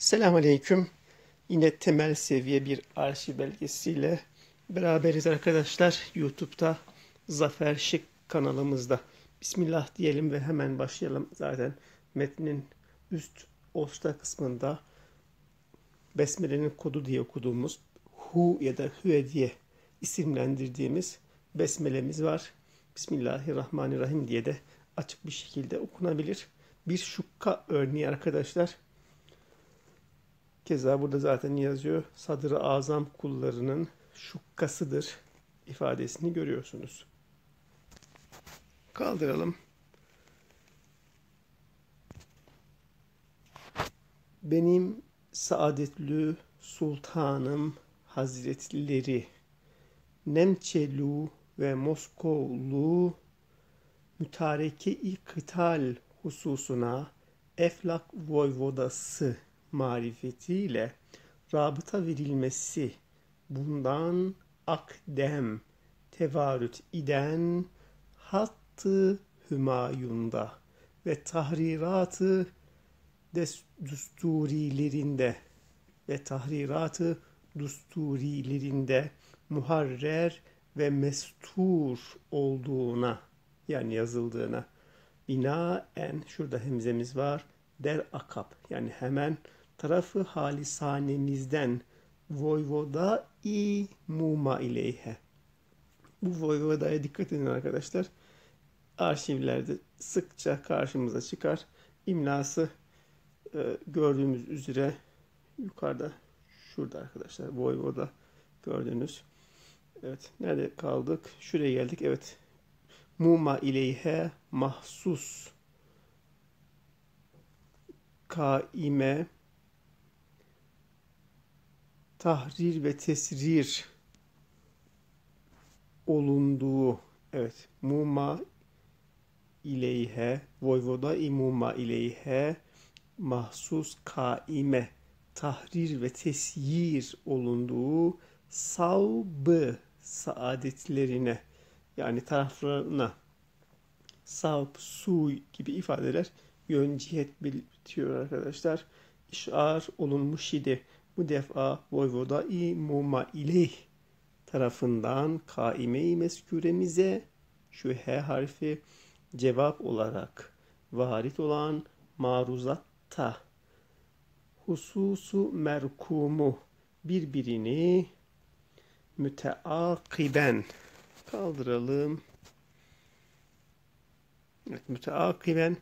Selamünaleyküm. Yine temel seviye bir arşiv belgesiyle beraberiz arkadaşlar. YouTube'da Zafer Şık kanalımızda. Bismillah diyelim ve hemen başlayalım. Zaten metnin üst orta kısmında Besmele'nin kodu diye okuduğumuz Hu ya da Hüve diye isimlendirdiğimiz Besmele'miz var. Bismillahirrahmanirrahim diye de açık bir şekilde okunabilir. Bir şukka örneği arkadaşlar. Keza burada zaten yazıyor. Sadır-ı Azam kullarının şukkasıdır ifadesini görüyorsunuz. Kaldıralım. Benim saadetli sultanım hazretleri Nemçelu ve Moskovlu mütareke-i kıtal hususuna Eflak Voyvodası marifetiyle rabıta verilmesi bundan akdem tevarüt iden hattı hümayunda ve tahriratı düsturilerinde ve tahriratı düsturilerinde muharrer ve mestur olduğuna yani yazıldığına binaen şurada hemzemiz var der akap yani hemen tarafı halisanemizden voyvoda i muma ileyhe. Bu voyvodaya dikkat edin arkadaşlar. Arşivlerde sıkça karşımıza çıkar. İmlası e, gördüğümüz üzere yukarıda şurada arkadaşlar voyvoda gördünüz. Evet nerede kaldık? Şuraya geldik. Evet. Muma ileyhe mahsus kaime tahrir ve tesrir olunduğu evet muma ileyhe voyvoda imuma ileyhe mahsus kaime tahrir ve tesyir olunduğu savbı saadetlerine yani taraflarına savb, su gibi ifadeler yön cihet belirtiyor arkadaşlar. İşar olunmuş idi. Bu defa Voyvoda-i Muma ileyh tarafından kaime-i mesküremize şu H harfi cevap olarak varit olan maruzatta hususu merkumu birbirini müteakiben kaldıralım. Evet, müteakiben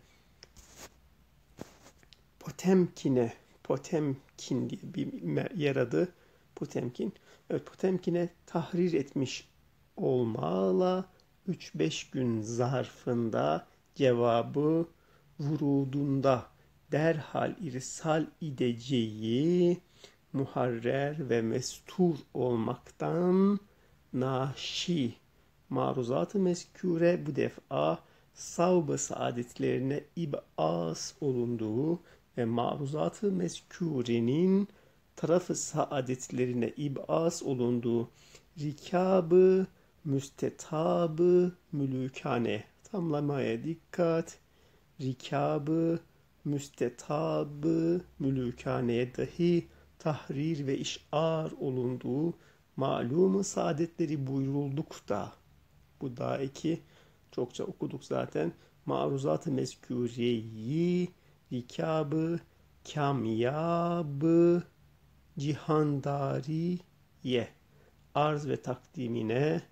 Potemkin'e Potemkin diye bir yer adı Potemkin. Evet Potemkin'e tahrir etmiş olmalı 3-5 gün zarfında cevabı vurudunda. Derhal irsal ideceği muharrer ve mestur olmaktan naşi. Maruzat-ı meskure bu defa savbı saadetlerine ibas olunduğu maruzat-ı mezkurenin tarafı saadetlerine ibas olunduğu rikabı, müstetabı, mülükane. Tamlamaya dikkat. Rikabı, müstetabı, mülükaneye dahi tahrir ve işar olunduğu malumu saadetleri buyurulduk da. Bu da iki çokça okuduk zaten. Maruzat-ı mezkureyi rikabı, kamyabı, cihandariye arz ve takdimine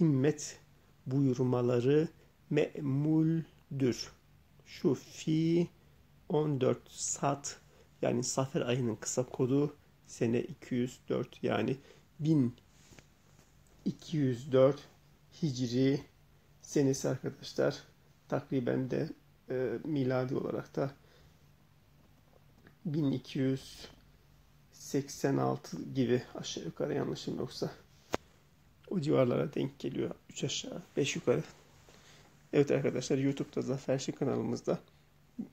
himmet buyurmaları me'muldür. Şu fi 14 sat yani Safer ayının kısa kodu sene 204 yani 1204 Hicri senesi arkadaşlar. Takriben de e, miladi olarak da 1286 gibi aşağı yukarı yanlışım yoksa o civarlara denk geliyor. 3 aşağı 5 yukarı. Evet arkadaşlar YouTube'da Zafer kanalımızda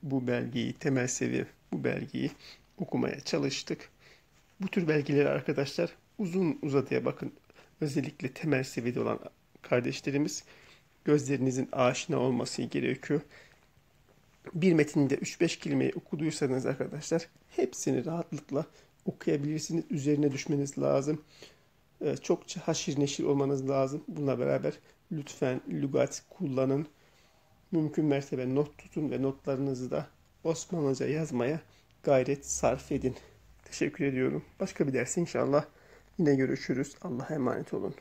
bu belgeyi temel seviye bu belgeyi okumaya çalıştık. Bu tür belgeleri arkadaşlar uzun uzadıya bakın. Özellikle temel seviyede olan kardeşlerimiz gözlerinizin aşina olması gerekiyor. Bir metinde 3-5 kelimeyi okuduysanız arkadaşlar hepsini rahatlıkla okuyabilirsiniz. Üzerine düşmeniz lazım. Ee, Çokça haşir neşir olmanız lazım. Bununla beraber lütfen lügat kullanın. Mümkün mertebe not tutun ve notlarınızı da Osmanlıca yazmaya gayret sarf edin. Teşekkür ediyorum. Başka bir derste inşallah yine görüşürüz. Allah'a emanet olun.